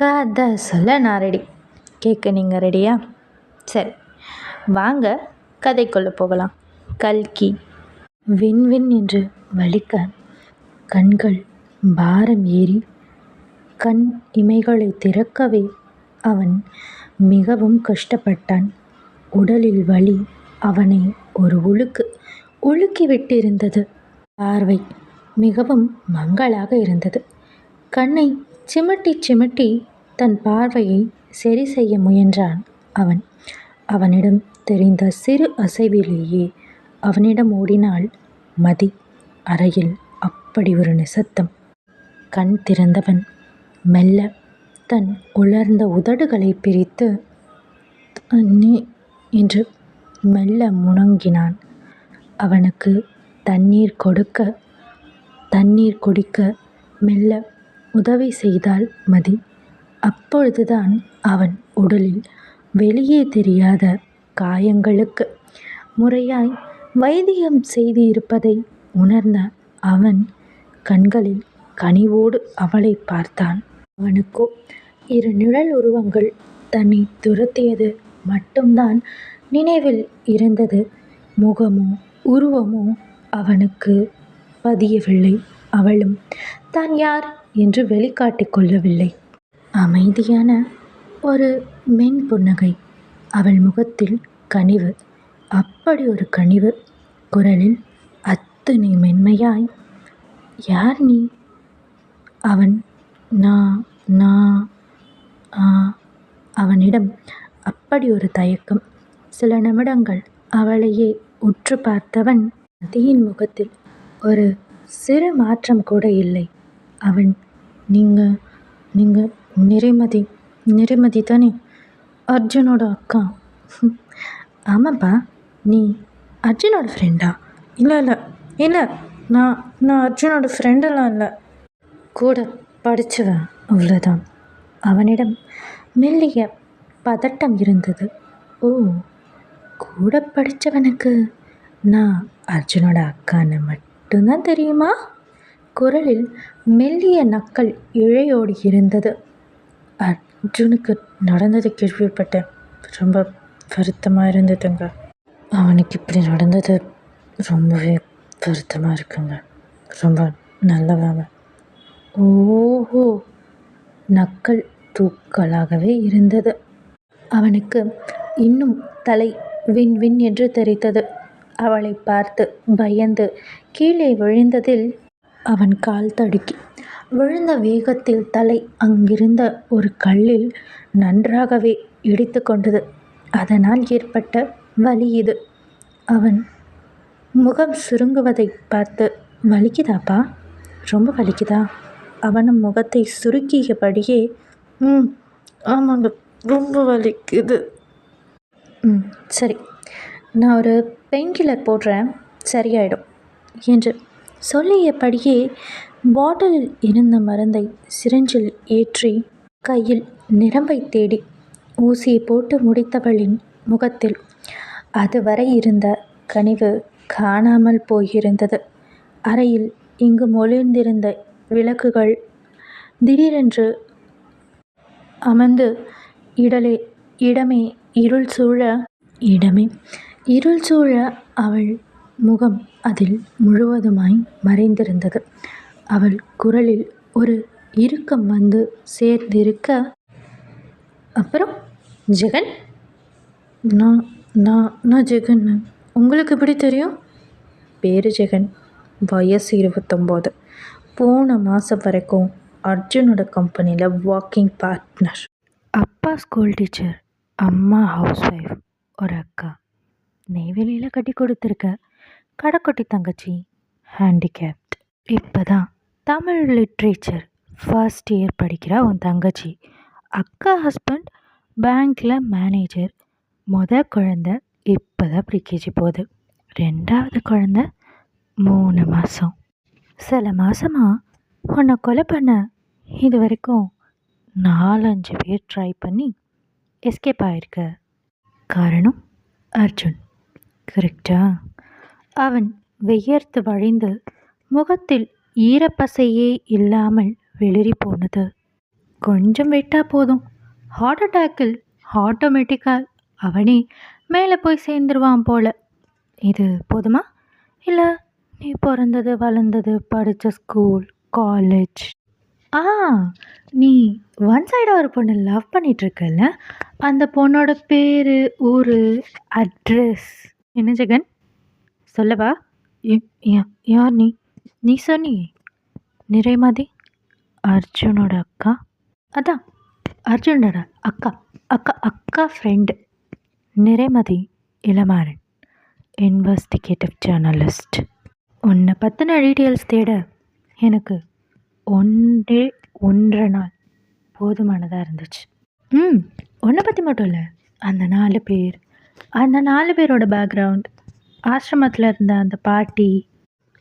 கதை சொல்ல நான் ரெடி கேட்க நீங்கள் ரெடியா? சரி வாங்க கதைக்குள்ளே போகலாம். கல்கி விண் விண் என்று வலிக்க கண்கள் பாரம் ஏறி கண் இமைகளை திறக்கவே அவன் மிகவும் கஷ்டப்பட்டான். உடலில் வலி அவனை ஒரு உலுக்கு உலுக்கி விட்டிருந்தது. பார்வை மிகவும் மங்களாக இருந்தது. கண்ணை சிமட்டி சிமட்டி தன் பார்வையை சரி செய்ய முயன்றான் அவன். அவனிடம் தெரிந்த சிறு அசைவிலேயே அவனிடம் ஓடினாள் மதி. அறையில் அப்படி ஒரு நிசத்தம் கண் திறந்தவன் மெல்ல தன் உலர்ந்த உதடுகளை பிரித்து நீ என்று மெல்ல முணங்கினான். அவனுக்கு தண்ணீர் கொடுக்க தண்ணீர் குடிக்க மெல்ல உதவி செய்தாள் மதி. அப்பொழுதுதான் அவன் உடலில் வெளியே தெரியாத காயங்களுக்கு முறையாய் வைத்தியம் செய்திருப்பதை உணர்ந்த அவன் கண்களில் கனிவோடு அவளை பார்த்தான். அவனுக்கோ இரு நிழல் உருவங்கள் தன்னை துரத்தியது மட்டும்தான் நினைவில் இருந்தது. முகமோ உருவமோ அவனுக்கு பதியவில்லை. அவளும் தான் யார்? என்று வெளிக்காட்டிக் கொள்ளவில்லை. அமைதியான ஒரு மென் புன்னகை. அவள் முகத்தில் கனிவு. அப்படி ஒரு கனிவு. குரலில் அத்தனை மென்மையாய் யார் நீ? அவன் நான் நான் ஆ அவனிடம் அப்படி ஒரு தயக்கம். சில நிமிடங்கள் அவளையே உற்று பார்த்தவன் நதியின் முகத்தில் ஒரு சிறு மாற்றம் கூட இல்லை. அவன் நீங்கள் நீங்கள் நிறைமதி நிறைமதி தானே? அர்ஜுனோட அக்கா. ஆமாப்பா நீ அர்ஜுனோட ஃப்ரெண்டா இல்லை இல்லை இல்லை நான் நான் அர்ஜுனோட ஃப்ரெண்டெல்லாம் இல்லை. கூட படித்தவன் அவ்வளோதான் அவனிடம் மெல்லிய பதட்டம் இருந்தது. ஓ கூட படித்தவனுக்கு நான் அர்ஜுனோட அக்கான்னு மட்டும்தான் தெரியுமா? குரலில் மெல்லிய நக்கல் இழையோடி இருந்தது. அர்ஜுனுக்கு நடந்தது கேள்விப்பட்டேன். ரொம்ப வருத்தமாக இருந்ததுங்க அவனுக்கு இப்படி நடந்தது ரொம்பவே வருத்தமாக இருக்குங்க. ரொம்ப நல்லவன் ஓஹோ! நக்கல் தூக்கலாகவே இருந்தது. அவனுக்கு இன்னும் தலை வின் வின் என்று தெரித்தது. அவளை பார்த்து பயந்து கீழே விழுந்ததில் அவன் கால் தடுக்கி விழுந்த வேகத்தில் தலை அங்கிருந்த ஒரு கல்லில் நன்றாகவே இடித்து கொண்டது. அதனால் ஏற்பட்ட வலி இது. அவன் முகம் சுருங்குவதை பார்த்து வலிக்குதாப்பா? ரொம்ப வலிக்குதா? அவனும் முகத்தை சுருக்கியபடியே ம் ஆமாங்க ரொம்ப வலிக்குது. ம் சரி. நான் ஒரு பெயின் கில்லர் போடுறேன். சரியாயிடும். என்று சொல்லியபடியே பாட்டிலில் இருந்த மருந்தை சிரிஞ்சில் ஏற்றி கையில் நிரம்பை தேடி ஊசியை போட்டு முடித்தவளின் முகத்தில் அதுவரை இருந்த கனிவு காணாமல் போயிருந்தது. அறையில் இங்கு மொழிந்திருந்த விளக்குகள் திடீரென்று அமர்ந்து இடலே இடமே இருள் சூழ இடமே இருள் சூழ அவள் முகம் அதில் முழுவதுமாய் மறைந்திருந்தது. அவள் குரலில் ஒரு இறுக்கம் வந்து சேர்ந்திருக்க அப்புறம் ஜெகன்? நான் நான் நான் ஜெகன். உங்களுக்கு எப்படி தெரியும்? பேர் ஜெகன். வயசு இருபத்தொம்போது. போன மாதம் வரைக்கும் அர்ஜுனோட கம்பெனியில் வாக்கிங் பார்ட்னர் அப்பா ஸ்கூல் டீச்சர் அம்மா ஹவுஸ் ஒய்ஃப் ஒரு அக்கா. நெய்வேலியில் கட்டி கொடுத்துருக்கேன் கடைக்குட்டி தங்கச்சி ஹேண்டிகேப்ட் இப்போ தான் தமிழ் லிட்ரேச்சர் ஃபர்ஸ்ட் இயர் படிக்கிற உன் தங்கச்சி. அக்கா ஹஸ்பண்ட் பேங்க்கில் மேனேஜர் முத குழந்த இப்போ தான் ப்ரீகேஜி போகுது. ரெண்டாவது குழந்த மூணு மாதம் சில மாதமாக உன்னை கொலை பண்ண இது வரைக்கும் நாலஞ்சு பேர் ட்ரை பண்ணி எஸ்கேப் ஆகிருக்க காரணம் அர்ஜுன். கரெக்டா அவன் வெயர்த்து வழிந்து முகத்தில் ஈரப்பசையே இல்லாமல் வெளிரி போனது. கொஞ்சம் விட்டால் போதும். ஹார்ட் அட்டாக்கில் ஆட்டோமேட்டிக்காக அவனே மேலே போய் சேர்ந்துருவான் போல. இது போதுமா? இல்லை நீ பிறந்தது வளர்ந்தது படித்த ஸ்கூல் காலேஜ் ஆ நீ ஒன் சைடாக ஒரு பொண்ணு லவ் பண்ணிகிட்ருக்கல அந்த பொண்ணோட பேர் ஊர் அட்ரஸ் என்ன ஜெகன்? சொல்லவா? யா- யார் நீ? நீ சொன்னியே நிறைமதி அர்ஜுனோட அக்கா? அதான் அர்ஜுனோட அக்கா அக்கா அக்கா friend Niraimathi Ilamaran investigative journalist உன்னை பற்றின டீட்டெயில்ஸ் தேட எனக்கு ஒன்றே ஒன்றரை நாள் போதுமானதாக இருந்துச்சு. ம் உன்னை பற்றி மட்டும் இல்லை அந்த நாலு பேர் அந்த நாலு பேரோட பேக்ரவுண்ட் ஆசிரமத்தில் இருந்த அந்த பாட்டி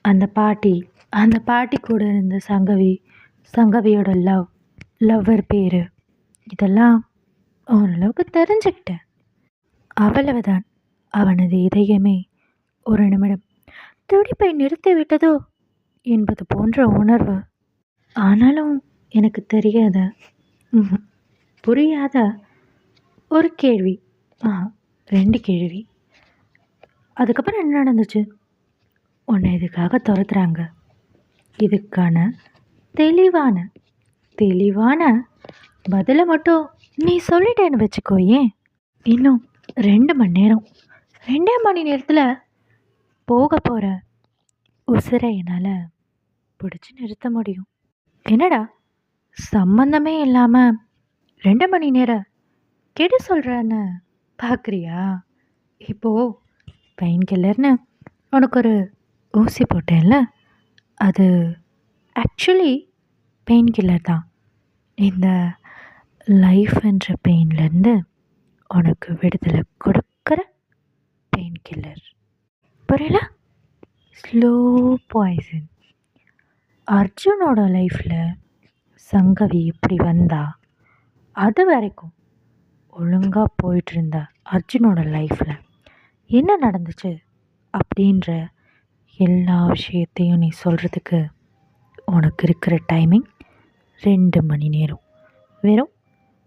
அந்த பாட்டி அந்த பாட்டி கூட இருந்த சங்கவி சங்கவியோட லவ் லவ்வர் பேர். இதெல்லாம் ஓரளவுக்கு தெரிஞ்சுக்கிட்டேன் அவ்வளவுதான். அவனது இதயமே ஒரு நிமிடம் துடிப்பை நிறுத்திவிட்டதோ என்பது போன்ற உணர்வு. ஆனாலும் எனக்கு தெரியாத புரியாத ஒரு கேள்வி. ஆ ரெண்டு கேள்வி. அதுக்கப்புறம் என்ன நடந்துச்சு? உன்னை இதுக்காக துரத்துறாங்க. இதுக்கான தெளிவான தெளிவான பதிலை மட்டும் நீ சொல்லிட்டேன்னு வச்சுக்கோயேன் இன்னும் ரெண்டு மணி நேரம் ரெண்டே மணி நேரத்தில் போக போகிற உசிரை என்னால் பிடிச்சி நிறுத்த முடியும். என்னடா? சம்மந்தமே இல்லாமல் ரெண்டு மணி நேரம் கெடு சொல்கிறேன்னு பார்க்குறியா இப்போது பெயின் கில்லர்னு உனக்கு ஒரு ஊசி போட்டேன்ல அது ஆக்சுவலி பெயின் கில்லர் தான். இந்த லைஃப் என்ற பெயின்லேருந்து உனக்கு விடுதலை கொடுக்குற பெயின் கில்லர். புரியல ஸ்லோ பாய்சன் அர்ஜுனோட லைஃப்பில் சங்கவி இப்படி வந்தா அது வரைக்கும் ஒழுங்காக போயிட்டு இருந்த அர்ஜுனோட லைஃப்பில் என்ன நடந்துச்சு? அப்படின்ற எல்லா விஷயத்தையும் நீ சொல்கிறதுக்கு உனக்கு இருக்கிற டைமிங் ரெண்டு மணி நேரம். வெறும்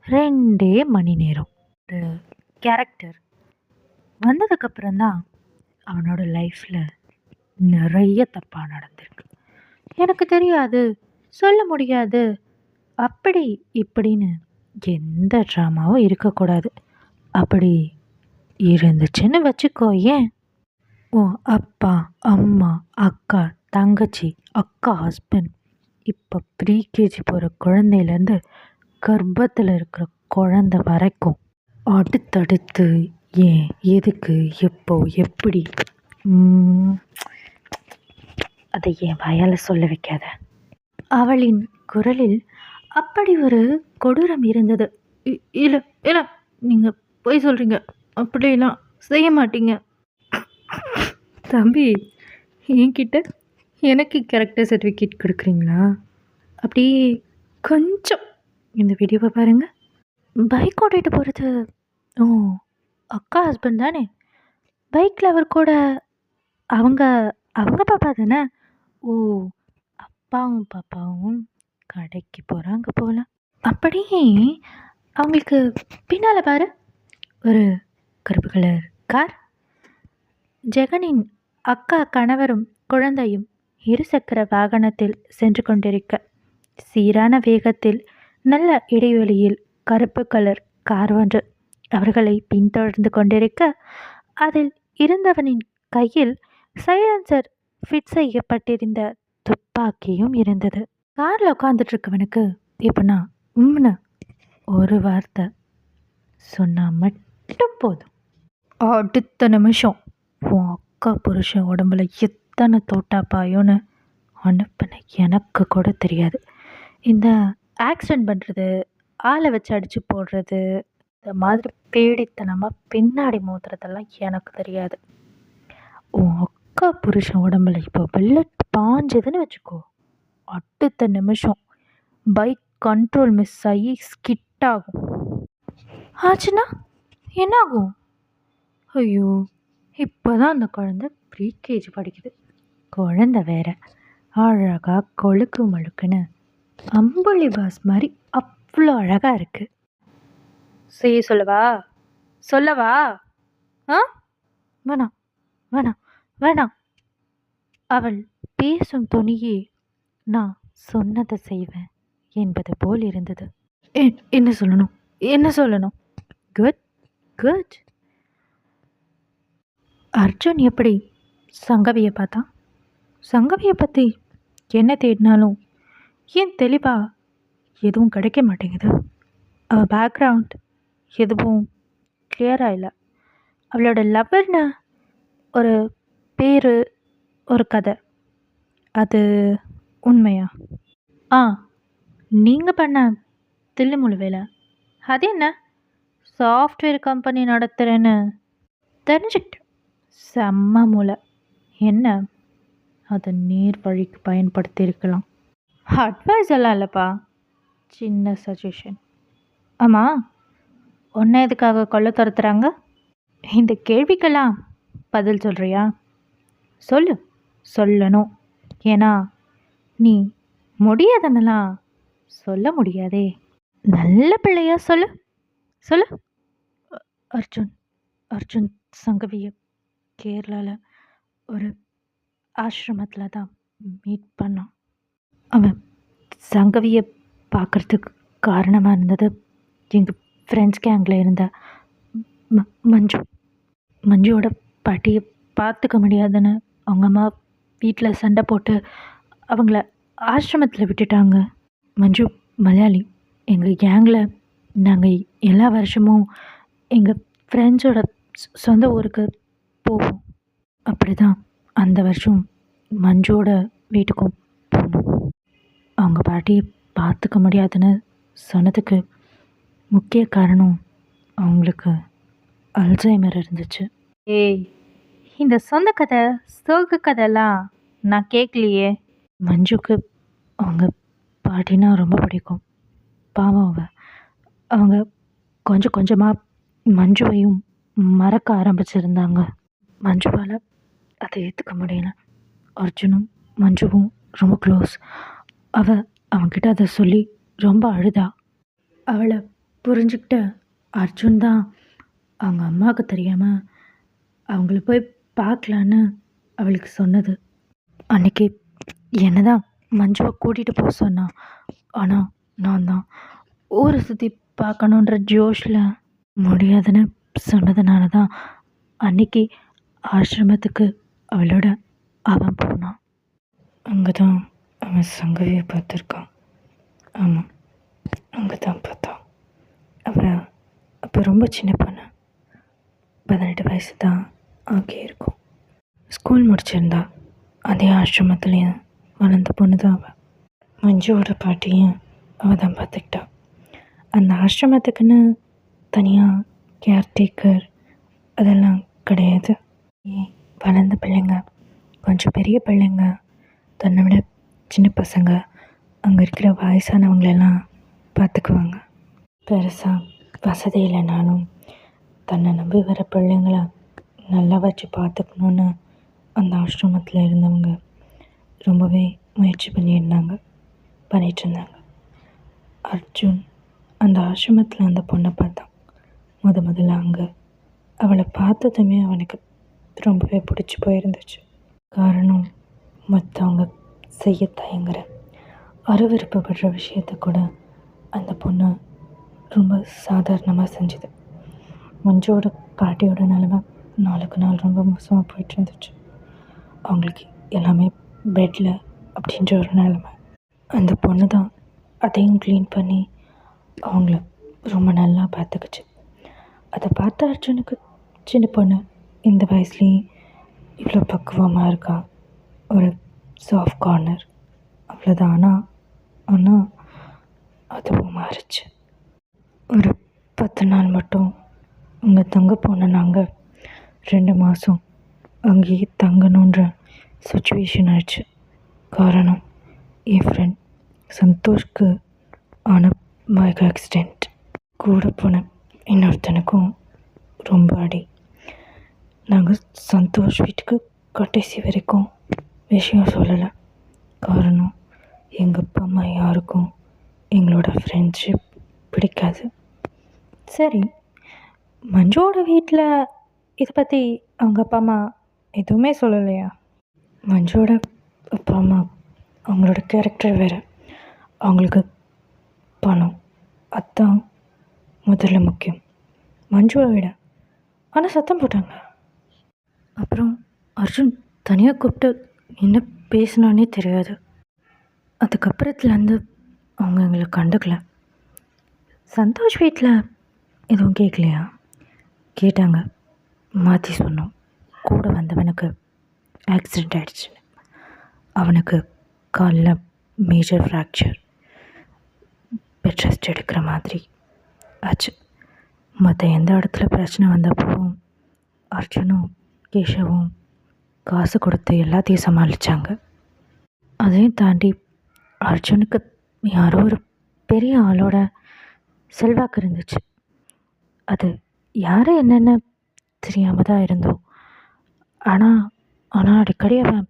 ரெண்டே மணி நேரம். ஒரு கேரக்டர் வந்ததுக்கப்புறம் தான் அவனோட லைஃப்பில் நிறைய தப்பாக நடந்திருக்கு. எனக்கு தெரியாது சொல்ல முடியாது. அப்படி இப்படின்னு எந்த ட்ராமாவும் இருக்கக்கூடாது. அப்படி இருந்துச்சுன்னு வச்சுக்கோ ஏன்? உன் அப்பா அம்மா அக்கா தங்கச்சி அக்கா ஹஸ்பண்ட் இப்போ ப்ரீகேஜி போகிற குழந்தையிலேருந்து கர்ப்பத்தில் இருக்கிற குழந்த வரைக்கும் அடுத்தடுத்து ஏன் எதுக்கு எப்போ எப்படி? அதை என் வயலை சொல்ல வைக்காத. அவளின் குரலில் அப்படி ஒரு கொடூரம் இருந்தது. இ- இல்லை இல்லை நீங்கள் போய் சொல்கிறீங்க அப்படிலாம் செய்ய மாட்டீங்க. தம்பி என்கிட்ட எனக்கு கேரக்டர் சர்டிஃபிகேட் கொடுக்குறீங்களா? அப்படியே கொஞ்சம் இந்த வீடியோவை பாருங்கள் பைக் ஓட்டிகிட்டு போகிறது ஓ அக்கா ஹஸ்பண்ட் தானே? பைக்கில் அவர் கூட அவங்க அவங்க பாப்பா தானே? ஓ அப்பாவும் பாப்பாவும் கடைக்கு போகிறாங்க போகலாம் அப்படியே அவங்களுக்கு பின்னால் பாரு. ஒரு கருப்பு கலர் கார். ஜெகனின் அக்கா கணவரும் குழந்தையும் இருசக்கர வாகனத்தில் சென்று கொண்டிருக்க சீரான வேகத்தில் நல்ல இடைவெளியில் கருப்பு கலர் கார் ஒன்று அவர்களை பின்தொடர்ந்து கொண்டிருக்க அதில் இருந்தவனின் கையில் சைலன்சர் ஃபிட் செய்யப்பட்டிருந்த துப்பாக்கியும் இருந்தது. காரில் உட்காந்துட்டு இருக்கவனுக்கு இப்போ நான் உம்னு ஒரு வார்த்தை சொன்னால் மட்டும் போதும். அடுத்த நிமிஷம் உன் அக்கா புருஷன் உடம்புல எத்தனை தோட்டா பாயோன்னு அனுப்பின எனக்கு கூட தெரியாது. இந்த ஆக்சிடெண்ட் பண்ணுறது ஆளை வச்சு அடித்து போடுறது இந்த மாதிரி பேடித்தனமாக பின்னாடி மோதுறதெல்லாம் எனக்கு தெரியாது. உன் அக்கா புருஷன் உடம்புல இப்போ புல்லட் பாஞ்சதுன்னு வச்சுக்கோ. அடுத்த நிமிஷம் பைக் கண்ட்ரோல் மிஸ் ஆகி ஸ்கிட் ஆகும். ஆச்சுன்னா என்னாகும்? ஐயோ இப்போ தான் அந்த குழந்த ப்ரீகேஜி படிக்குது. குழந்த வேற. அழகாக கொழுக்கு மழுக்குன்னு அம்புலி பாஸ் மாதிரி அவ்வளோ அழகாக இருக்குது செய்ய சொல்லவா? சொல்லவா? ஆ? வேணாம் வேணாம் வேணாம். அவள் பேசும் துணியே நான் சொன்னதை செய்வேன் என்பது போல் இருந்தது. என்ன சொல்லணும்? என்ன சொல்லணும்? குட் குட் அர்ஜுன் எப்படி சங்கவியை பார்த்தான் சங்கவியை பற்றி என்ன தேடினாலும் ஏன் தெளிவாக எதுவும் கிடைக்க மாட்டேங்குது? அவள் பேக்ரவுண்ட் எதுவும் கிளியராக இல்லை. அவளோட லவ்வர்னு ஒரு பேர் ஒரு கதை. அது உண்மையா? ஆ நீங்கள் பண்ண தில்லுமுழு வேலை. அது என்ன? சாஃப்ட்வேர் கம்பெனி நடத்துகிறேன்னு தெரிஞ்சுக்கிட்டேன் செம்ம மூளை. என்ன? அதை நேர் வழிக்கு பயன்படுத்தியிருக்கலாம். அட்வைஸ் எல்லாம் இல்லைப்பா. சின்ன சஜஷன் ஆமாம் ஒன்றை எதுக்காக கொல்ல துரத்துறாங்க? இந்த கேள்விக்கெல்லாம் பதில் சொல்கிறியா சொல்லு. சொல்லணும். ஏன்னா நீ முடியாதனெல்லாம் சொல்ல முடியாதே. நல்ல பிள்ளையா சொல்லு. சொல்லு. அர்ஜுன். அர்ஜுன் சங்கவியை கேரளாவில் ஒரு ஆசிரமத்தில் தான் மீட் பண்ணான். அவன் சங்கவியை பார்க்குறதுக்கு காரணமாக இருந்தது எங்கள் ஃப்ரெண்ட்ஸ் கேங்கில் இருந்த ம மஞ்சு. மஞ்சுவோட பாட்டியை பார்த்துக்க முடியாதுன்னு அவங்க அம்மா வீட்டில் சண்டை போட்டு அவங்கள ஆசிரமத்தில் விட்டுட்டாங்க. மஞ்சு மலையாளி எங்கள் கேங்கில் நாங்கள் எல்லா வருஷமும் எங்கள் ஃப்ரெண்ட்ஸோட சொந்த ஊருக்கு போவோம். அப்படி தான் அந்த வருஷம் மஞ்சுவோட வீட்டுக்கும் போனோம். அவங்க பாட்டியை பார்த்துக்க முடியாதுன்னு சொன்னதுக்கு முக்கிய காரணம் அவங்களுக்கு அல்சைமர் இருந்துச்சு. ஏய் இந்த சொந்த கதை சோக கதைலாம் நான் கேட்கலையே மஞ்சுக்கு அவங்க பாட்டினா ரொம்ப பிடிக்கும். பாவம் அவ. அவங்க கொஞ்சம் கொஞ்சமாக மஞ்சுவையும் மறக்க ஆரம்பிச்சிருந்தாங்க. மஞ்சுவால் அதை ஏற்றுக்க முடியல. அர்ஜுனும் மஞ்சுவும் ரொம்ப க்ளோஸ் அவள் அவன்கிட்ட அதை சொல்லி ரொம்ப அழுதா. அவளை புரிஞ்சுக்கிட்ட அர்ஜுன் தான் அவங்க அம்மாவுக்கு தெரியாமல் அவங்கள போய் பார்க்கலான்னு அவளுக்கு சொன்னது. அன்றைக்கி என்ன தான் மஞ்சுவை கூட்டிகிட்டு போக சொன்னான் ஆனால் நான் தான். ஊரை சுற்றி பார்க்கணுன்ற ஜோஷில் முடியாதுன்னு சொன்னதுனால தான் அன்றைக்கி ஆசிரமத்துக்கு அவளோட அவன் போனான். அங்கே தான் அவன் சங்கவியை பார்த்துருக்கான். ஆமாம் அங்கே தான் பார்த்தான். அவள் அப்போ ரொம்ப சின்ன பொண்ணு. பதினெட்டு வயசு தான் ஆகியிருக்கும். ஸ்கூல் முடிச்சிருந்தா அதே ஆசிரமத்துலேயும் வளர்ந்த பொண்ணு தான் அவள் மஞ்சுவோட பாட்டியும் அவள் தான் பார்த்துக்கிட்டான் அந்த ஆசிரமத்துக்குன்னு தனியாக கேர்டேக்கர் அதெல்லாம் கிடையாது. வளர்ந்த பிள்ளைங்க கொஞ்சம் பெரிய பிள்ளைங்க. தன்னை விட சின்ன பசங்க. அங்கே இருக்கிற வயசானவங்களெல்லாம் பார்த்துக்குவாங்க. பெருசாக வசதி இல்லைனாலும் தன்னை நம்பி வர பிள்ளைங்கள நல்லா வச்சு பார்த்துக்கணுன்னு அந்த ஆசிரமத்தில் இருந்தவங்க ரொம்பவே முயற்சி பண்ணியிருந்தாங்க. பண்ணிகிட்டு இருந்தாங்க. அர்ஜுன் அந்த ஆசிரமத்தில் அந்த பொண்ணை பார்த்தான். முத முதல்ல அங்கே. அவளை பார்த்ததுமே அவனுக்கு ரொம்பவே பிடிச்சி போயிருந்துச்சு. காரணம் மற்றவங்க செய்ய தயங்குற அருவருப்புப்படுற விஷயத்த கூட அந்த பொண்ணு ரொம்ப சாதாரணமாக செஞ்சுது. மஞ்சோட பாட்டியோட நிலமை நாளுக்கு நாள் ரொம்ப மோசமாக போயிட்டு இருந்துச்சு. அவங்களுக்கு எல்லாமே பெட்டில் அப்படின்ற ஒரு நிலமை. அந்த பொண்ணு தான் அதையும் க்ளீன் பண்ணி அவங்கள ரொம்ப நல்லா பார்த்துக்குச்சு. அதை பார்த்த அர்ஜுனுக்கு சின்ன பொண்ணு இந்த வயசுலேயே இவ்வளோ பக்குவமாக இருக்கா? ஒரு சாஃப்ட் கார்னர் அவ்வளோதான் ஆனால் ஆனால் அதுவும் மாறிச்சு. ஒரு பத்து நாள் மட்டும் அங்கே தங்க போன நாங்கள் ரெண்டு மாதம் அங்கேயே தங்கணுன்ற சுச்சுவேஷன் ஆயிடுச்சு. காரணம் என் ஃப்ரெண்ட் சந்தோஷ்க்கு ஆன பைக் ஆக்சிடெண்ட் கூட போன இன்னொருத்தனுக்கும் ரொம்ப அடி. நாங்கள் சந்தோஷ் வீட்டுக்கு கடைசி வரைக்கும் விஷயம் சொல்லலை. காரணம் எங்கள் அப்பா அம்மா யாருக்கும் எங்களோட ஃப்ரெண்ட்ஷிப் பிடிக்காது. சரி மஞ்சுவோட வீட்டில் இதை பற்றி அவங்க அப்பா அம்மா எதுவுமே சொல்லலையா? மஞ்சுவோட அப்பா அம்மா அவங்களோட கேரக்டர் வேறு. அவங்களுக்கு பணம் அதுதான் முதல்ல முக்கியம். மஞ்சுவை விட. ஆனால் சத்தம் போட்டாங்க அப்புறம் அர்ஜுன் தனியாக கூப்பிட்டு என்ன பேசினானே தெரியாது. அதுக்கப்புறத்துலேருந்து அவங்க எங்களை கண்டுக்கல. சந்தோஷ் வீட்டில் எதுவும் கேட்கலையா கேட்டாங்க. மாற்றி சொன்னோம். கூட வந்தவனுக்கு ஆக்சிடெண்ட் ஆகிடுச்சு அவனுக்கு காலில் மேஜர் ஃப்ராக்சர் பெட் ரெஸ்ட் எடுக்கிற மாதிரி ஆச்சு. மற்ற எந்த இடத்துல பிரச்சனை வந்தப்போ அர்ஜுனும் கேஷவும் காசு கொடுத்து எல்லாத்தையும் சமாளித்தாங்க அதையும் தாண்டி அர்ஜுனுக்கு யாரோ ஒரு பெரிய ஆளோட செல்வாக்கு இருந்துச்சு. அது யார் என்னென்னு தெரியாமல் தான் இருந்தோம். ஆனால் ஆனால் அடிக்கடி அவன்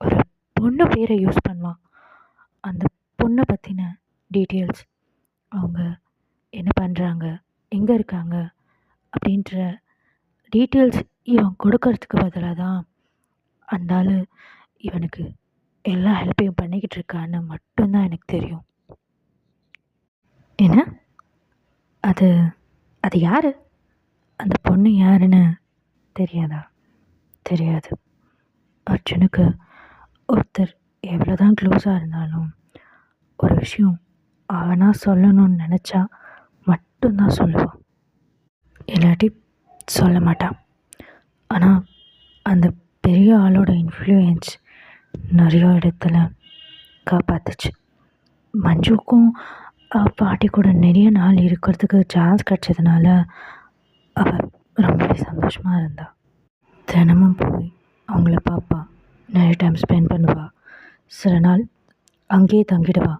ஒரு பொண்ணு பேரை யூஸ் பண்ணுவான். அந்த பொண்ணை பற்றின டீட்டெயில்ஸ். அவங்க என்ன பண்ணுறாங்க எங்கே இருக்காங்க அப்படின்ற டீட்டெயில்ஸ் இவன் கொடுக்கறதுக்கு பதிலாக தான் அந்த ஆள் இவனுக்கு எல்லா ஹெல்ப்பையும் பண்ணிக்கிட்டு இருக்கான்னு மட்டும்தான் எனக்கு தெரியும். என்ன? அது அது யார்? அந்த பொண்ணு யாருன்னு தெரியாதா? தெரியாது. அர்ஜுனுக்கு ஒருத்தர் எவ்வளோ தான் க்ளோஸாக இருந்தாலும் ஒரு விஷயம் அவனாக சொல்லணும்னு நினச்சா மட்டும்தான் சொல்லுவான். இல்லாட்டி சொல்ல மாட்டான். ஆனால் அந்த பெரிய ஆளோட இன்ஃப்ளூயன்ஸ் நிறைய இடத்துல காப்பாத்துச்சு. மஞ்சுக்கும் பாட்டி கூட நிறைய நாள் இருக்கிறதுக்கு சான்ஸ் கிடச்சதுனால அவள் ரொம்பவே சந்தோஷமாக இருந்தாள் தினமும் போய் அவங்கள பார்ப்பா நிறைய டைம் ஸ்பெண்ட் பண்ணுவா. சில நாள் அங்கேயே தங்கிடுவா.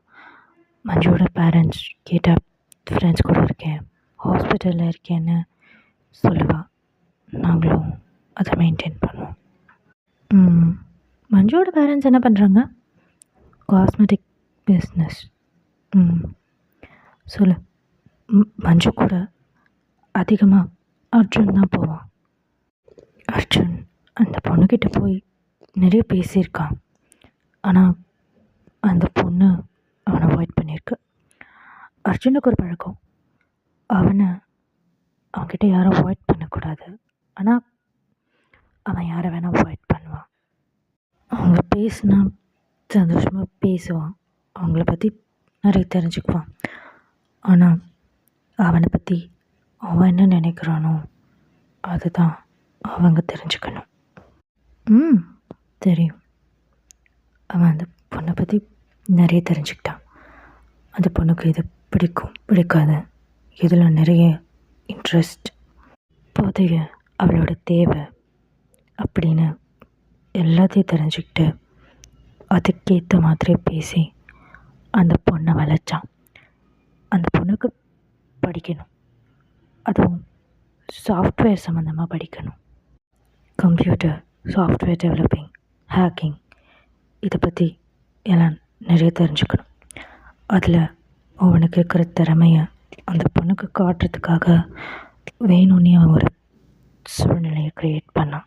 மஞ்சுவோட பேரண்ட்ஸ் கேட்டால் ஃப்ரெண்ட்ஸ் கூட இருக்கேன். ஹாஸ்பிட்டலில் இருக்கேன்னு சொல்லுவா. நாங்களும் அதை மெயின்டைன் பண்ணுவோம். ம், மஞ்சுவோட பேரண்ட்ஸ் என்ன பண்ணுறாங்க காஸ்மெட்டிக் பிஸ்னஸ் ம். சொல்லு. மஞ்சு கூட அதிகமாக அர்ஜுன் தான் போவான். அர்ஜுன் அந்த பொண்ணுக்கிட்ட போய் நிறைய பேசியிருக்கான். ஆனால் அந்த பொண்ணு அவனை அவாய்ட் பண்ணியிருக்கு. அர்ஜுனுக்கு ஒரு பழக்கம். அவனை அவன்கிட்ட யாரும் அவாய்ட் பண்ணக்கூடாது. ஆனால் அவன் யாரை வேணால் அவாய்ட் பண்ணுவான். அவங்க பேசினா சந்தோஷமாக பேசுவான். அவங்கள பற்றி நிறைய தெரிஞ்சுக்குவான். ஆனால் அவனை பற்றி அவன் என்ன நினைக்கிறானோ அதுதான் அவங்க தெரிஞ்சுக்கணும். ம் தெரியும். அவன் அந்த பொண்ணை பற்றி நிறைய தெரிஞ்சுக்கிட்டான். அந்த பொண்ணுக்கு இது பிடிக்கும் பிடிக்காது இதில் நிறைய இன்ட்ரெஸ்ட் போதைய அவளோட தேவை அப்படின்னு எல்லாத்தையும் தெரிஞ்சுக்கிட்டு அதுக்கேற்ற மாதிரி பேசி அந்த பொண்ணை வளைச்சான். அந்த பொண்ணுக்கு படிக்கணும். அதுவும் சாஃப்ட்வேர் சம்மந்தமாக படிக்கணும். கம்ப்யூட்டர் சாஃப்ட்வேர் டெவலப்பிங் ஹேக்கிங் இதை பற்றி எல்லாம் நிறைய தெரிஞ்சுக்கணும். அதில் அவனுக்கு இருக்கிற திறமைய அந்த பொண்ணுக்கு காட்டுறதுக்காக வேணும்னே அவன் ஒரு சூழ்நிலையை க்ரியேட் பண்ணான்.